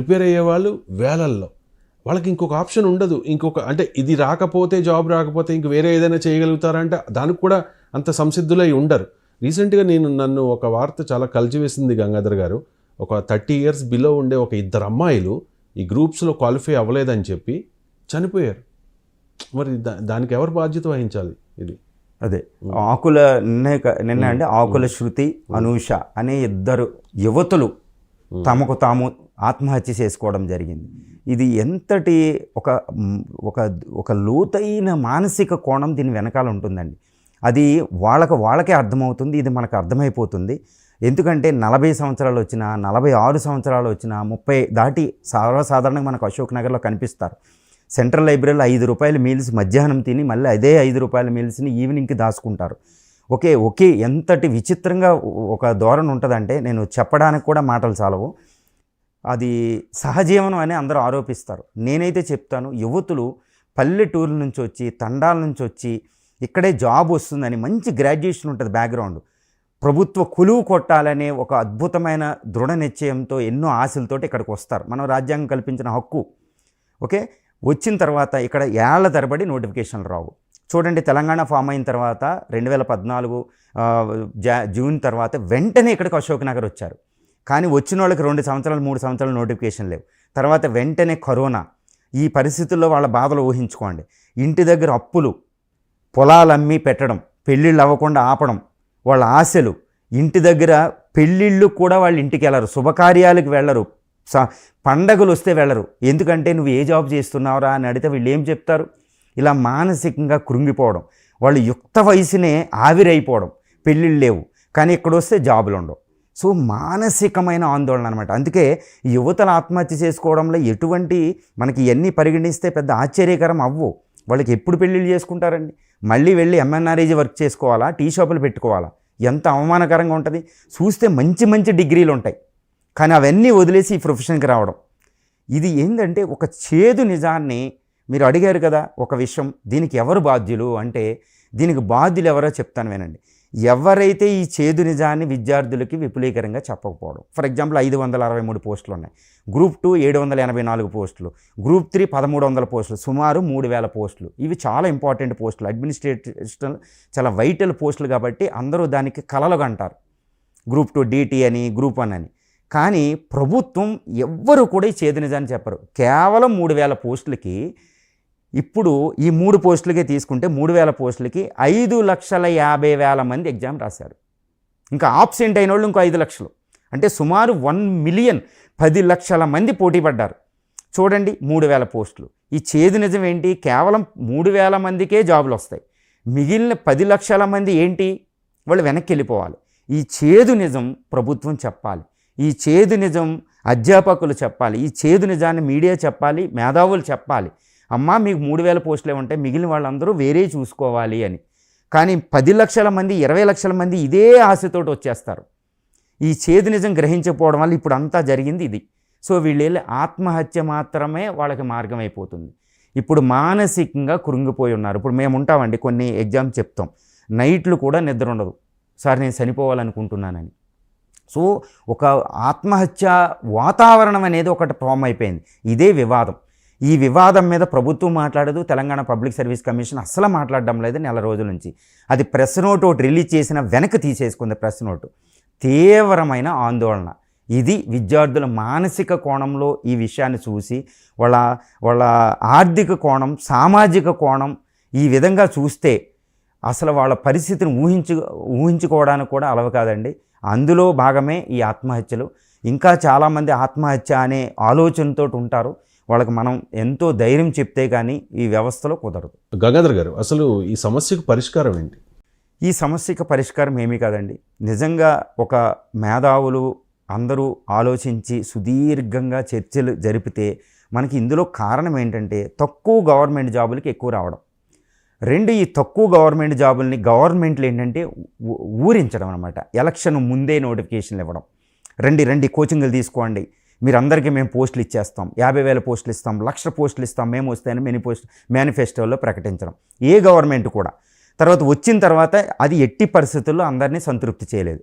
Prepare అయ్యే వాళ్ళు వేలల్లో. వాళ్ళకి ఇంకొక ఆప్షన్ ఉండదు. ఇంకొక అంటే ఇది రాకపోతే జాబ్ రాకపోతే ఇంక వేరే ఏదైనా చేయగలుగుతారంటే దానికి కూడా అంత సంసిద్ధులై ఉండరు. రీసెంట్గా నేను నన్ను ఒక వార్త చాలా కలిచివేసింది గంగాధర్ గారు. ఒక థర్టీ ఇయర్స్ బిలో ఉండే ఒక ఇద్దరు అమ్మాయిలు ఈ గ్రూప్స్లో క్వాలిఫై అవ్వలేదని చెప్పి చనిపోయారు. మరి దా దానికి ఎవరు బాధ్యత వహించాలి ఇది? అదే. ఆకుల నిన్న నిన్న అంటే ఆకుల శృతి అనూష అనే ఇద్దరు యువతులు తమకు తాము ఆత్మహత్య చేసుకోవడం జరిగింది. ఇది ఎంతటి ఒక ఒక ఒక లోతైన మానసిక కోణం దీని వెనకాల ఉంటుందండి. అది వాళ్ళకు వాళ్ళకే అర్థమవుతుంది ఇది మనకు అర్థమైపోతుంది. ఎందుకంటే నలభై సంవత్సరాలు వచ్చినా నలభై ఆరు సంవత్సరాలు వచ్చినా ముప్పై దాటి సర్వసాధారణంగా మనకు అశోక్ నగర్లో కనిపిస్తారు. సెంట్రల్ లైబ్రరీలో ఐదు రూపాయల మీల్స్ మధ్యాహ్నం తిని మళ్ళీ అదే ఐదు రూపాయల మీల్స్ని ఈవినింగ్కి దాచుకుంటారు. ఓకే ఓకే ఎంతటి విచిత్రంగా ఒక ధోరణి ఉంటుందంటే నేను చెప్పడానికి కూడా మాటలు చాలవు. అది సహజీవనం అని అందరూ ఆరోపిస్తారు. నేనైతే చెప్తాను యువతులు పల్లెటూరు నుంచి వచ్చి తండాల నుంచి వచ్చి ఇక్కడే జాబ్ వస్తుందని మంచి గ్రాడ్యుయేషన్ ఉంటుంది బ్యాక్గ్రౌండ్. ప్రభుత్వ కొలువు కొట్టాలనే ఒక అద్భుతమైన దృఢ నిశ్చయంతో ఎన్నో ఆశలతోటి ఇక్కడికి వస్తారు. మనం రాజ్యాంగం కల్పించిన హక్కు. ఓకే? వచ్చిన తర్వాత ఇక్కడ ఏళ్ళ తరబడి నోటిఫికేషన్లు రావు. చూడండి తెలంగాణ ఫామ్ అయిన తర్వాత రెండు వేల పద్నాలుగు జా జూన్ తర్వాత వెంటనే ఇక్కడికి అశోక్ నగర్ వచ్చారు. కానీ వచ్చిన వాళ్ళకి రెండు సంవత్సరాలు మూడు సంవత్సరాలు నోటిఫికేషన్ లేవు. తర్వాత వెంటనే కరోనా. ఈ పరిస్థితుల్లో వాళ్ళ బాధలు ఊహించుకోండి. ఇంటి దగ్గర అప్పులు పొలాలమ్మి పెట్టడం పెళ్ళిళ్ళు అవ్వకుండా ఆపడం వాళ్ళ ఆశలు. ఇంటి దగ్గర పెళ్ళిళ్ళు కూడా వాళ్ళు ఇంటికి వెళ్ళరు. శుభకార్యాలకు వెళ్ళరు. స పండగలు వస్తే వెళ్ళరు. ఎందుకంటే నువ్వు ఏ జాబ్ చేస్తున్నావురా అని అడిగితే వీళ్ళు ఏం చెప్తారు? ఇలా మానసికంగా కృంగిపోవడం. వాళ్ళు యుక్త వయసునే ఆవిరైపోవడం. పెళ్ళిళ్ళు లేవు. కానీ ఇక్కడ వస్తే జాబులు ఉండవు సో మానసికమైన ఆందోళన అనమాట అందుకే యువతలు ఆత్మహత్య చేసుకోవడంలో ఎటువంటి మనకి ఇవన్నీ పరిగణిస్తే పెద్ద ఆశ్చర్యకరం అవ్వు. వాళ్ళకి ఎప్పుడు పెళ్ళిళ్ళు చేసుకుంటారండి? మళ్ళీ వెళ్ళి ఎంఎన్ఆర్ఏజీ వర్క్ చేసుకోవాలా? టీ షాపులు పెట్టుకోవాలా? ఎంత అవమానకరంగా ఉంటుంది? చూస్తే మంచి మంచి డిగ్రీలు ఉంటాయి. కానీ అవన్నీ వదిలేసి ఈ ప్రొఫెషన్కి రావడం. ఇది ఏంటంటే ఒక చేదు నిజాన్ని మీరు అడిగారు కదా ఒక విషయం. దీనికి ఎవరు బాధ్యులు? అంటే దీనికి బాధ్యులు ఎవరో చెప్తాను వినండి. ఎవరైతే ఈ చేదు నిజాన్ని విద్యార్థులకి విపులీకరంగా చెప్పకపోవడం. ఫర్ ఎగ్జాంపుల్ ఐదు వందల అరవై మూడు పోస్టులు ఉన్నాయి. గ్రూప్ టూ ఏడు వందల ఎనభై నాలుగు పోస్టులు. గ్రూప్ త్రీ పదమూడు వందల పోస్టులు. సుమారు మూడు వేల పోస్టులు. ఇవి చాలా ఇంపార్టెంట్ పోస్టులు. అడ్మినిస్ట్రేషన్ చాలా వైటల్ పోస్టులు కాబట్టి అందరూ దానికి కలలుగా అంటారు గ్రూప్ టూ డీటీ అని గ్రూప్ వన్ అని. కానీ ప్రభుత్వం ఎవ్వరు కూడా ఈ చేదు నిజాన్ని చెప్పరు. కేవలం మూడు వేల పోస్టులకి ఇప్పుడు ఈ మూడు పోస్టులకే తీసుకుంటే మూడు వేల పోస్టులకి ఐదు లక్షల యాభై వేల మంది ఎగ్జామ్ రాశారు. ఇంకా ఆబ్సెంట్ అయిన వాళ్ళు ఇంకో ఐదు లక్షలు. అంటే సుమారు వన్ మిలియన్ పది లక్షల మంది పోటీ పడ్డారు. చూడండి మూడు వేల పోస్టులు. ఈ చేదు నిజం ఏంటి? కేవలం మూడు వేల మందికే జాబులు వస్తాయి. మిగిలిన పది లక్షల మంది ఏంటి? వాళ్ళు వెనక్కి వెళ్ళిపోవాలి. ఈ చేదు నిజం ప్రభుత్వం చెప్పాలి. ఈ చేదు నిజం అధ్యాపకులు చెప్పాలి. ఈ చేదు నిజాన్ని మీడియా చెప్పాలి. మేధావులు చెప్పాలి. అమ్మా మీకు మూడు వేల పోస్టులే ఉంటాయి మిగిలిన వాళ్ళందరూ వేరే చూసుకోవాలి అని. కానీ పది లక్షల మంది ఇరవై లక్షల మంది ఇదే ఆశతోటి వచ్చేస్తారు. ఈ చేదు నిజం గ్రహించకపోవడం వల్ల ఇప్పుడు అంతా జరిగింది ఇది. సో వీళ్ళు ఆత్మహత్య మాత్రమే వాళ్ళకి మార్గం అయిపోతుంది ఇప్పుడు మానసికంగా కృంగిపోయి ఉన్నారు. ఇప్పుడు మేము ఉంటామండి కొన్ని ఎగ్జామ్స్ చెప్తాం. నైట్లు కూడా నిద్ర ఉండదు. సార్ నేను చనిపోవాలనుకుంటున్నానని. సో ఒక ఆత్మహత్య వాతావరణం అనేది ఒకటి ఫామ్ అయిపోయింది. ఇదే వివాదం. ఈ వివాదం మీద ప్రభుత్వం మాట్లాడదు తెలంగాణ పబ్లిక్ సర్వీస్ కమిషన్ అస్సలు మాట్లాడడం లేదు నెల రోజుల నుంచి. అది ప్రెస్ నోట్ ఒకటి రిలీజ్ చేసిన వెనక్కి తీసేసుకుంది ప్రెస్ నోటు. తీవ్రమైన ఆందోళన. ఇది విద్యార్థుల మానసిక కోణంలో ఈ విషయాన్ని చూసి వాళ్ళ వాళ్ళ ఆర్థిక కోణం సామాజిక కోణం ఈ విధంగా చూస్తే అసలు వాళ్ళ పరిస్థితిని ఊహించు ఊహించుకోవడానికి కూడా అలవ కాదండి. అందులో భాగమే ఈ ఆత్మహత్యలు. ఇంకా చాలామంది ఆత్మహత్య అనే ఆలోచనతో ఉంటారు. వాళ్ళకి మనం ఎంతో ధైర్యం చెప్తే కానీ ఈ వ్యవస్థలో కుదరదు. గంగాధర్ గారు అసలు ఈ సమస్యకు పరిష్కారం ఏంటి? ఈ సమస్యకు పరిష్కారం ఏమీ కాదండి. నిజంగా ఒక మేధావులు అందరూ ఆలోచించి సుదీర్ఘంగా చర్చలు జరిపితే మనకి ఇందులో కారణం ఏంటంటే తక్కువ గవర్నమెంట్ జాబులకి ఎక్కువ రావడం. రెండు ఈ తక్కువ గవర్నమెంట్ జాబుల్ని గవర్నమెంట్లు ఏంటంటే ఊరించడం అనమాట ఎలక్షన్ ముందే నోటిఫికేషన్లు ఇవ్వడం. రండి రండి కోచింగ్లు తీసుకోండి. మీరు అందరికీ మేము పోస్టులు ఇచ్చేస్తాం. యాభై వేల పోస్టులు ఇస్తాం. లక్ష పోస్టులు ఇస్తాం. మేము వస్తాయని మెని పోస్ట్ మేనిఫెస్టోలో ప్రకటించడం. ఏ గవర్నమెంట్ కూడా. తర్వాత వచ్చిన తర్వాత అది ఎట్టి పరిస్థితుల్లో అందరినీ సంతృప్తి చేయలేదు.